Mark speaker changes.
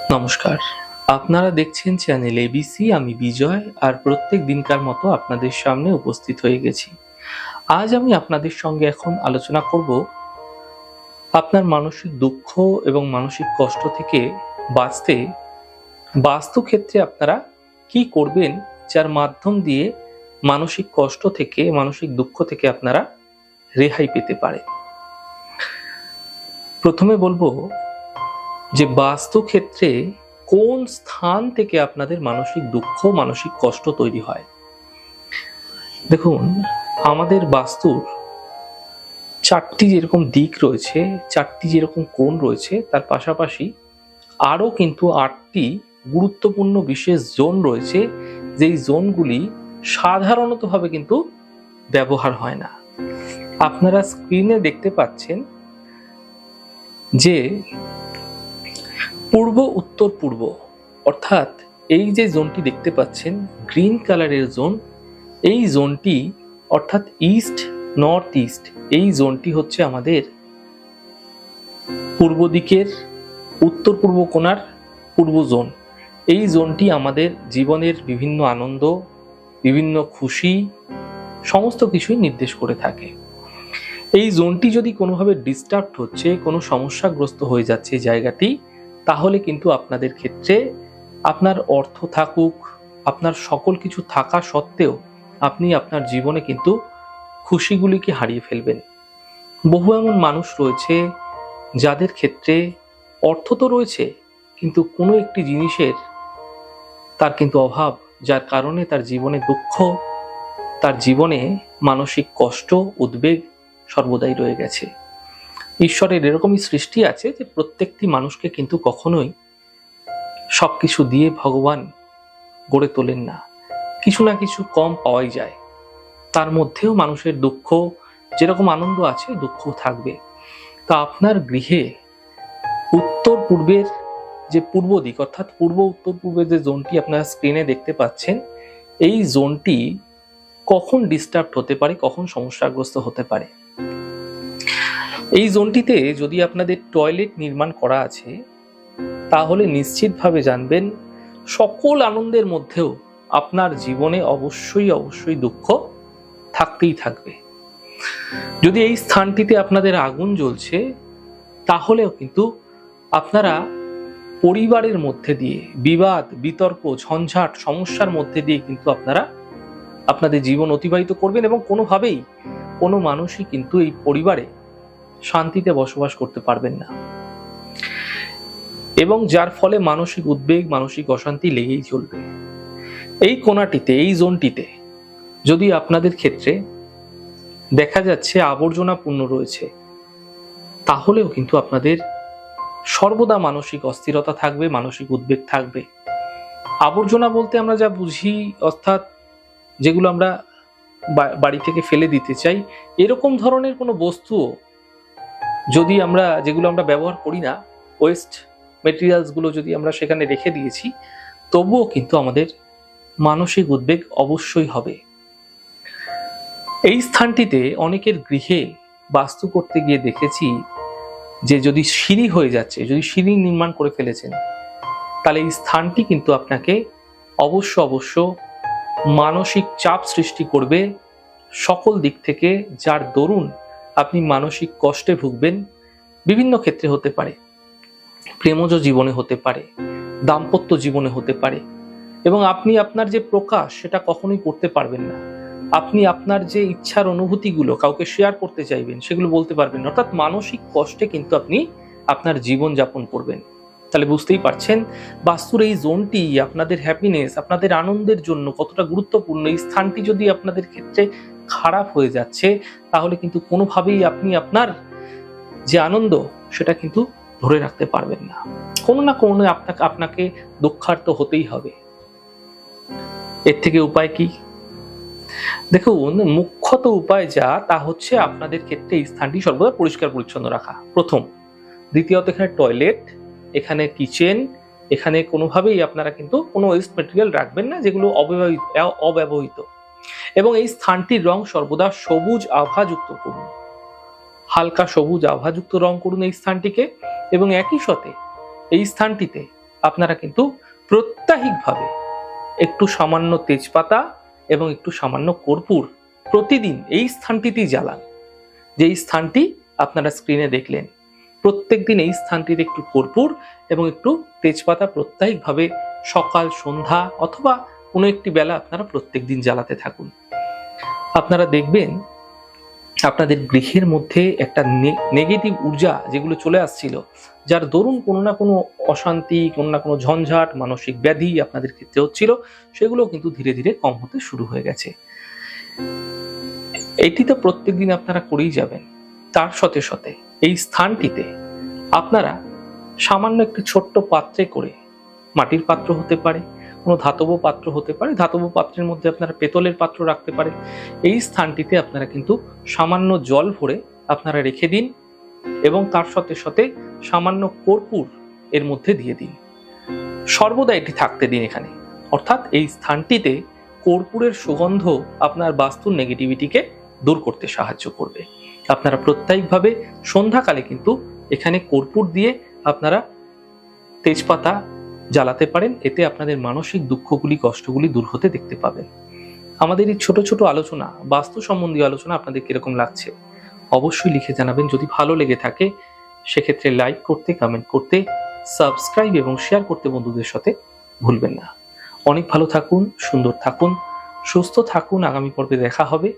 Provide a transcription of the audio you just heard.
Speaker 1: নমস্কার। আপনারা দেখছেন চ্যানেল এবিসি আমি বিজয়, আর প্রত্যেক দিনকার মতো আপনাদের সামনে উপস্থিত হয়ে গেছি। আজ আমি আপনাদের সঙ্গে এখন আলোচনা করব আপনার মানসিক দুঃখ এবং মানসিক কষ্ট থেকে বাঁচতে বাস্তু ক্ষেত্রে আপনারা কি করবেন, যার মাধ্যম দিয়ে মানসিক কষ্ট থেকে, মানসিক দুঃখ থেকে আপনারা রেহাই পেতে পারেন। প্রথমে বলব যে বাস্তু ক্ষেত্রে কোন স্থান থেকে আপনাদের মানসিক দুঃখ, মানসিক কষ্ট তৈরি হয়? দেখুন, আমাদের বাস্তুর চারটি যেরকম দিক রয়েছে, চারটি যেরকম কোণ রয়েছে, তার পাশাপাশি আরও কিন্তু আটটি গুরুত্বপূর্ণ বিশেষ জোন রয়েছে, যেই জোনগুলি সাধারণতভাবে কিন্তু ব্যবহার হয় না। আপনারা স্ক্রিনে দেখতে পাচ্ছেন যে পূর্ব, উত্তর, পূর্ব। অর্থাৎ এই যে জোনটি দেখতে পাচ্ছেন, গ্রিন কালারের জোন, এই জোনটি অর্থাৎ ইস্ট, নর্থ ইস্ট, এই জোনটি হচ্ছে আমাদের পূর্ব দিকের উত্তর পূর্ব কোণার পূর্ব জোন। এই জোনটি আমাদের জীবনের বিভিন্ন আনন্দ, বিভিন্ন খুশি, সমস্ত কিছুই নির্দেশ করে থাকে। এই জোনটি যদি কোনোভাবে ডিস্টার্ব হচ্ছে, কোনো সমস্যাগ্রস্ত হয়ে যাচ্ছে জায়গাটি তাহলে কিন্তু আপনাদের ক্ষেত্রে আপনার অর্থ থাকুক, আপনার সকল কিছু থাকা সত্ত্বেও আপনি আপনার জীবনে কিন্তু খুশিগুলিকে হারিয়ে ফেলবেন। বহু এমন মানুষ রয়েছে যাদের ক্ষেত্রে অর্থ তো রয়েছে, কিন্তু কোনো একটি জিনিসের তার কিন্তু অভাব, যার কারণে তার জীবনে দুঃখ, তার জীবনে মানসিক কষ্ট, উদ্বেগ সর্বদাই রয়ে গেছে। ঈশ্বরের এরকমই সৃষ্টি আছে যে প্রত্যেকটি মানুষকে কিন্তু কখনোই সব কিছু দিয়ে ভগবান গড়ে তোলেন না। কিছু না কিছু কম পাওয়াই যায়। তার মধ্যেও মানুষের দুঃখ, যেরকম আনন্দ আছে দুঃখ থাকবে। তা আপনার গৃহে উত্তর পূর্বের যে পূর্ব দিক, অর্থাৎ পূর্ব উত্তর পূর্বের যে জোনটি আপনারা স্ক্রিনে দেখতে পাচ্ছেন, এই জোনটি কখন ডিস্টার্ব হতে পারে, কখন সমস্যাগ্রস্ত হতে পারে? এই জোনটিতে যদি আপনাদের টয়লেট নির্মাণ করা আছে, তাহলে নিশ্চিতভাবে জানবেন সকল আনন্দের মধ্যেও আপনার জীবনে অবশ্যই অবশ্যই দুঃখ থাকতেই থাকবে। যদি এই স্থানটিতে আপনাদের আগুন জ্বলছে, তাহলেও কিন্তু আপনারা পরিবারের মধ্যে দিয়ে, বিবাদ, বিতর্ক, ঝঞ্ঝাট, সমস্যার মধ্যে দিয়ে কিন্তু আপনারা আপনাদের জীবন অতিবাহিত করবেন এবং কোনোভাবেই কোনো মানুষই কিন্তু এই পরিবারে শান্তিতে বসবাস করতে পারবেন না। এবং যার ফলে মানসিক উদ্বেগ, মানসিক অশান্তি লেগেই চলবে। এই কোনাটিতে এই জোনটিতে যদি আপনাদের ক্ষেত্রে দেখা যাচ্ছে আবর্জনা পূর্ণ রয়েছে, তাহলেও কিন্তু আপনাদের সর্বদা মানসিক অস্থিরতা থাকবে, মানসিক উদ্বেগ থাকবে। আবর্জনা বলতে আমরা যা বুঝি, অর্থাৎ যেগুলো আমরা বাড়ি থেকে ফেলে দিতে চাই, এরকম ধরনের কোনো বস্তুও যদি আমরা যেগুলো আমরা ব্যবহার করি না ওয়েস্ট মেটেরিয়ালসগুলো যদি আমরা সেখানে রেখে দিয়েছি, তবুও কিন্তু আমাদের মানসিক উদ্বেগ অবশ্যই হবে। এই স্থানটিতে অনেকের গৃহে বাস্তু করতে গিয়ে দেখেছি যে যদি সিঁড়ি হয়ে যাচ্ছে, যদি সিঁড়ি নির্মাণ করে ফেলেছেন, তাহলে এই স্থানটি কিন্তু আপনাকে অবশ্য অবশ্য মানসিক চাপ সৃষ্টি করবে সকল দিক থেকে, যার দরুন আপনি মানসিক কষ্টে ভুগবেন, বিভিন্ন ক্ষেত্রে হতে পারে। প্রেমজ জীবনে হতে পারে, দাম্পত্য জীবনে হতে পারে এবং আপনি আপনার যে প্রকাশ সেটা কখনোই করতে পারবেন না। আপনি আপনার যে ইচ্ছার অনুভূতিগুলো কাউকে শেয়ার করতে চাইবেন, সেগুলো বলতে পারবেন অর্থাৎ মানসিক কষ্টে কিন্তু আপনি আপনার জীবন যাপন করবেন। তাহলে বুঝতেই পারছেন, বাস্তুর এই জোনটি আপনাদের হ্যাপিনেস আপনাদের আনন্দের জন্য কতটা গুরুত্বপূর্ণ। এই স্থানটি যদি আপনাদের ক্ষেত্রে খারাপ হয়ে যাচ্ছে, তাহলে কিন্তু কোনোভাবেই আপনি আপনার যে আনন্দ, সেটা কিন্তু ধরে রাখতে পারবেন না। কোনো না কোনো আপনাকে আপনাকে দুঃখার্থ হতেই হবে। এর থেকে উপায় কি? দেখুন, মুখ্যত উপায় যা, তা হচ্ছে আপনাদের ক্ষেত্রে এই স্থানটি সর্বদা পরিষ্কার পরিচ্ছন্ন রাখা। প্রথম, দ্বিতীয়ত এখানে টয়লেট, এখানে কিচেন, এখানে কোনোভাবেই আপনারা কিন্তু কোনো ওয়েস্ট মেটেরিয়াল রাখবেন না, যেগুলো অব্যবহৃত অব্যবহৃত। এবং এই স্থানটির রং সর্বদা সবুজ আভাযুক্ত করুন। হালকা সবুজ আভাযুক্ত রং করুন এই স্থানটিকে এবং একই সাথে এই স্থানটিতে আপনারা কিন্তু প্রত্যাহিকভাবে একটু সামান্য তেজপাতা এবং একটু সামান্য কর্পূর প্রতিদিন এই স্থানটিতেই জ্বালান। যেই স্থানটি আপনারা স্ক্রিনে দেখলেন প্রত্যেক দিন এই স্থানটিতে একটু কর্পূর এবং একটু তেজপাতা প্রত্যাহিকভাবে সকাল, সন্ধ্যা অথবা কোনো একটি বেলা আপনারা প্রত্যেক দিন জ্বালাতে থাকুন। আপনারা দেখবেন আপনাদের গৃহের মধ্যে একটা নেগেটিভ ঊর্জা যেগুলো চলে আসছিল, যার দরুন কোনো না কোনো অশান্তি, কোনো না কোনো ঝঞ্ঝাট, মানসিক ব্যাধি আপনাদের ক্ষেত্রে হচ্ছিল, সেগুলো কিন্তু ধীরে ধীরে কম হতে শুরু হয়ে গেছে। এটি তো প্রত্যেক দিন আপনারা করেই যাবেন। তার সাথে সাথে এই স্থানটিতে আপনারা সামান্য একটি ছোট্ট পাত্রে করে মাটির পাত্র হতে পারে কোনো ধাতব পাত্র হতে পারে, ধাতব পাত্রের মধ্যে আপনারা পেতলের পাত্র রাখতে পারে এই স্থানটিতে আপনারা কিন্তু সামান্য জল ভরে আপনারা রেখে দিন এবং তার সাথে সাথে সামান্য কর্পূর এর মধ্যে দিয়ে দিন। সর্বদা এটি থাকতে দিন এখানে। অর্থাৎ এই স্থানটিতে কর্পূরের সুগন্ধ আপনার বাস্তুর নেগেটিভিটিকে দূর করতে সাহায্য করবে। আপনারা প্রত্যয়িকভাবে সন্ধ্যাকালে কিন্তু এখানে কর্পূর দিয়ে আপনারা তেজপাতা জ্বালাতে পারেন, এতে আপনাদের মানসিক দুঃখগুলি, কষ্টগুলি দূর হতে দেখতে পাবেন। আমাদের এই ছোট ছোট আলোচনা বাস্তু সম্বন্ধীয় আলোচনা আপনাদের কীরকম লাগছে? অবশ্যই লিখে জানাবেন। যদি ভালো লেগে থাকে, সেক্ষেত্রে লাইক করতে কমেন্ট করতে সাবস্ক্রাইব এবং শেয়ার করতে বন্ধুদের সাথে ভুলবেন না। অনেক ভালো থাকুন, সুন্দর থাকুন, সুস্থ থাকুন। আগামী পর্বে দেখা হবে।